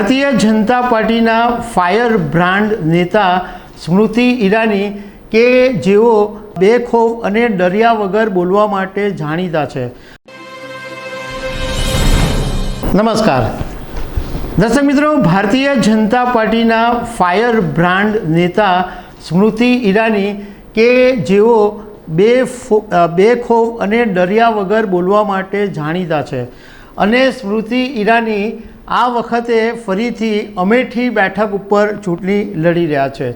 ભારતીય જનતા પાર્ટીના fire brand નેતા સ્મૃતિ ઈરાની કે જેઓ બેખોફ અને ડર્યા વગર બોલવા માટે જાણીતા છે. નમસ્કાર. દર્શક મિત્રો, ભારતીય જનતા પાર્ટીના ફાયર બ્રાન્ડ નેતા સ્મૃતિ ઈરાની કે જેઓ બે બેખોફ અને ડર્યા વગર બોલવા માટે જાણીતા છે. અને સ્મૃતિ ઈરાની આ વખતે ફરીથી અમેઠી બેઠક ઉપર ચૂંટણી લડી રહ્યા છે.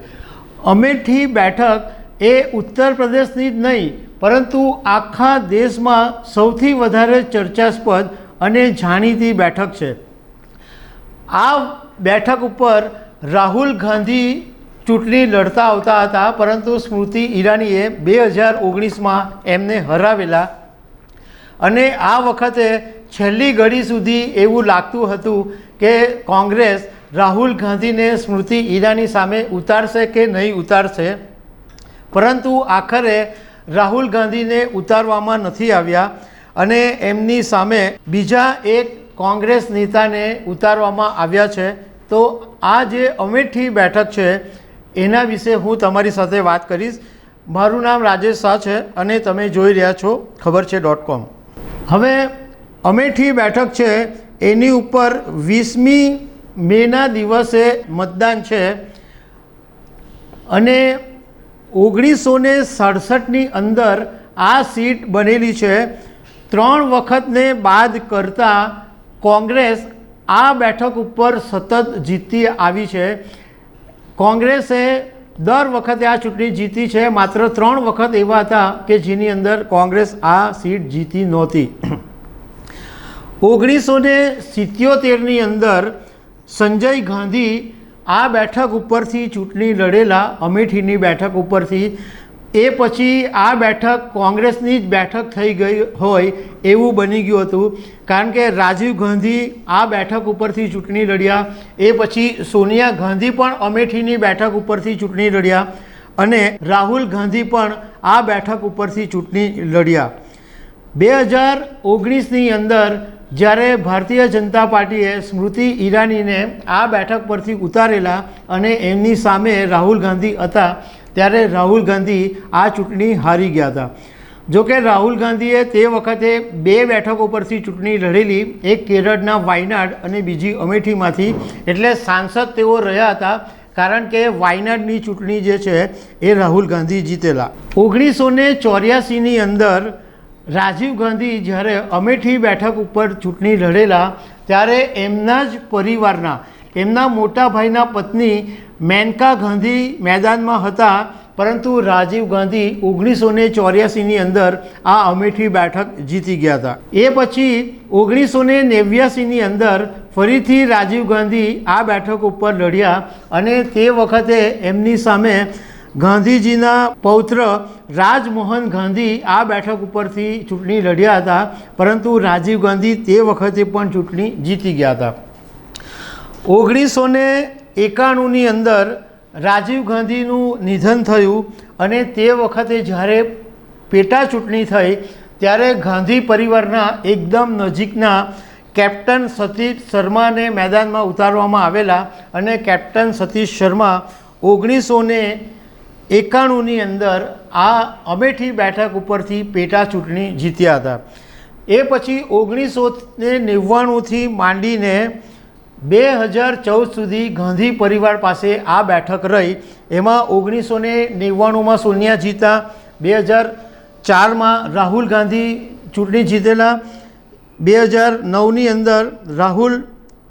અમેઠી બેઠક એ ઉત્તર પ્રદેશની જ નહીં, પરંતુ આખા દેશમાં સૌથી વધારે ચર્ચાસ્પદ અને જાણીતી બેઠક છે. આ બેઠક ઉપર રાહુલ ગાંધી ચૂંટણી લડતા આવતા હતા, પરંતુ સ્મૃતિ ઈરાનીએ બે હજાર ઓગણીસમાં એમને હરાવેલા. અને આ વખતે છેલ્લી ઘડી સુધી એવું લાગતું હતું કે કોંગ્રેસ રાહુલ ગાંધીને સ્મૃતિ ઈરાની સામે ઉતારશે કે નહીં ઉતારશે? પરંતુ આખરે રાહુલ ગાંધીને ઉતારવામાં નથી આવ્યા અને એમની સામે બીજા એક કોંગ્રેસ નેતાને ઉતારવામાં આવ્યા છે. તો આ જે અમેઠી બેઠક છે, એના વિશે હું તમારી સાથે વાત કરીશ. મારું નામ રાજેશ શાહ છે અને તમે જોઈ રહ્યા છો ખબર છે ડોટ કોમ. હવે અમેઠી બેઠક છે, એની ઉપર વીસમી મેના દિવસે મતદાન છે અને ઓગણીસો ને સડસઠની અંદર આ સીટ બનેલી છે. ત્રણ વખતને બાદ કરતાં કોંગ્રેસ આ બેઠક ઉપર સતત જીતી આવી છે. કોંગ્રેસે દર વખતે આ ચૂંટણી જીતી છે, માત્ર ત્રણ વખત એવા હતા કે જેની અંદર કોંગ્રેસ આ સીટ જીતી નહોતી. ઓગણીસો ને સિત્યોતેરની અંદર સંજય ગાંધી આ બેઠક ઉપરથી ચૂંટણી લડેલા, અમેઠીની બેઠક ઉપરથી. એ પછી આ બેઠક કોંગ્રેસની જ બેઠક થઈ ગઈ હોય એવું બની ગયું હતું. કારણ કે રાજીવ ગાંધી આ બેઠક ઉપરથી ચૂંટણી લડ્યા. એ પછી સોનિયા ગાંધી પણ અમેઠીની બેઠક ઉપરથી ચૂંટણી લડ્યા અને રાહુલ ગાંધી પણ આ બેઠક ઉપરથી ચૂંટણી લડ્યા. બે હજાર ઓગણીસની અંદર જ્યારે ભારતીય જનતા પાર્ટીએ સ્મૃતિ ઈરાનીને આ બેઠક પરથી ઉતારેલા અને એમની સામે રાહુલ ગાંધી હતા, ત્યારે રાહુલ ગાંધી આ ચૂંટણી હારી ગયા હતા. જોકે રાહુલ ગાંધીએ તે વખતે બે બેઠકો પરથી ચૂંટણી લડેલી, એક કેરળના વાયનાડ અને બીજી અમેઠીમાંથી. એટલે સાંસદ તેઓ રહ્યા હતા, કારણ કે વાયનાડની ચૂંટણી જે છે એ રાહુલ ગાંધી જીતેલા. ઓગણીસો ને ચોર્યાસીની અંદર રાજીવ ગાંધી જ્યારે અમેઠી બેઠક ઉપર ચૂંટણી લડેલા, ત્યારે એમના જ પરિવારના, એમના મોટા ભાઈના પત્ની મેનકા ગાંધી મેદાનમાં હતા, પરંતુ રાજીવ ગાંધી ઓગણીસો ને ચોર્યાસીની અંદર આ અમેઠી બેઠક જીતી ગયા હતા. એ પછી ઓગણીસો ને નેવ્યાસીની અંદર ફરીથી રાજીવ ગાંધી આ બેઠક ઉપર લડ્યા અને તે વખતે એમની સામે ગાંધીજીના પૌત્ર રાજમોહન ગાંધી આ બેઠક ઉપરથી ચૂંટણી લડ્યા હતા. પરંતુ રાજીવ ગાંધી તે વખતે પણ ચૂંટણી જીતી ગયા હતા. ઓગણીસો ને એકાણુંની અંદર રાજીવ ગાંધીનું નિધન થયું અને તે વખતે જ્યારે પેટા ચૂંટણી થઈ, ત્યારે ગાંધી પરિવારના એકદમ નજીકના કેપ્ટન સતીશ શર્માને મેદાનમાં ઉતારવામાં આવેલા અને કેપ્ટન સતીશ શર્મા ઓગણીસો ને એકાણુંની અંદર આ અમેઠી બેઠક ઉપરથી પેટા ચૂંટણી જીત્યા હતા. એ પછી ઓગણીસો ને નેવ્વાણુંથી માંડીને બે હજાર ચૌદ સુધી ગાંધી પરિવાર પાસે આ બેઠક રહી. એમાં ઓગણીસો ને નેવ્વાણુંમાં સોનિયા જીતા બે હજાર ચારમાં રાહુલ ગાંધી ચૂંટણી જીતેલા, બે હજાર નવની અંદર રાહુલ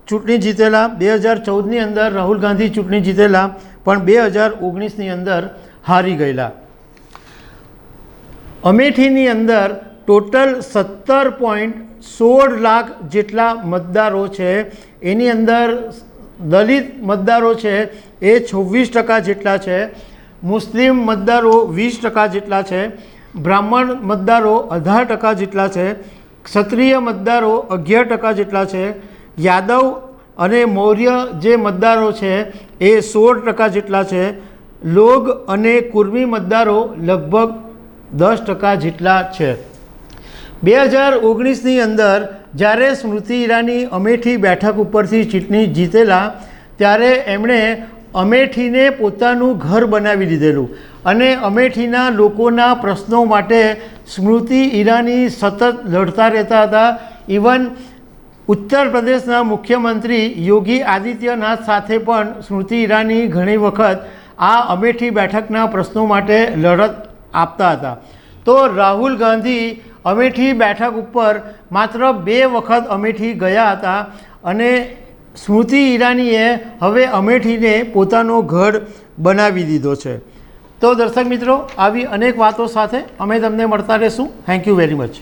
ચૂંટણી જીતેલા, બે હજાર ચૌદની અંદર રાહુલ ગાંધી ચૂંટણી જીતેલા, પણ બે હજાર ઓગણીસની અંદર હારી ગયેલા. અમેઠીની અંદર ટોટલ સત્તર પોઈન્ટ સોળ લાખ જેટલા મતદારો છે. એની અંદર દલિત મતદારો છે એ છવ્વીસ ટકા જેટલા છે. મુસ્લિમ મતદારો વીસ ટકા જેટલા છે. બ્રાહ્મણ મતદારો અઢાર ટકા જેટલા છે. ક્ષત્રિય મતદારો અગિયાર ટકા જેટલા છે. યાદવ અને મૌર્ય જે મતદારો છે એ સોળ ટકા જેટલા છે. લોગ અને કુર્મી મતદારો લગભગ દસ ટકા જેટલા છે. બે હજાર ઓગણીસની અંદર જ્યારે સ્મૃતિ ઈરાની અમેઠી બેઠક ઉપરથી ચૂંટણી જીતેલા, ત્યારે એમણે અમેઠીને પોતાનું ઘર બનાવી દીધેલું અને અમેઠીના લોકોના પ્રશ્નો માટે સ્મૃતિ ઈરાની સતત લડતા રહેતા હતા. ઇવન ઉત્તર પ્રદેશના મુખ્યમંત્રી યોગી આદિત્યનાથ સાથે પણ સ્મૃતિ ઈરાની ઘણી વખત આ અમેઠી બેઠકના પ્રશ્નો માટે લડત આપતા હતા. તો રાહુલ ગાંધી અમેઠી બેઠક ઉપર માત્ર બે વખત અમેઠી ગયા હતા અને સ્મૃતિ ઈરાનીએ હવે અમેઠીને પોતાનો ઘર બનાવી દીધો છે. તો દર્શક મિત્રો, આવી અનેક વાતો સાથે અમે તમને મળતા રહીશું. Thank you very much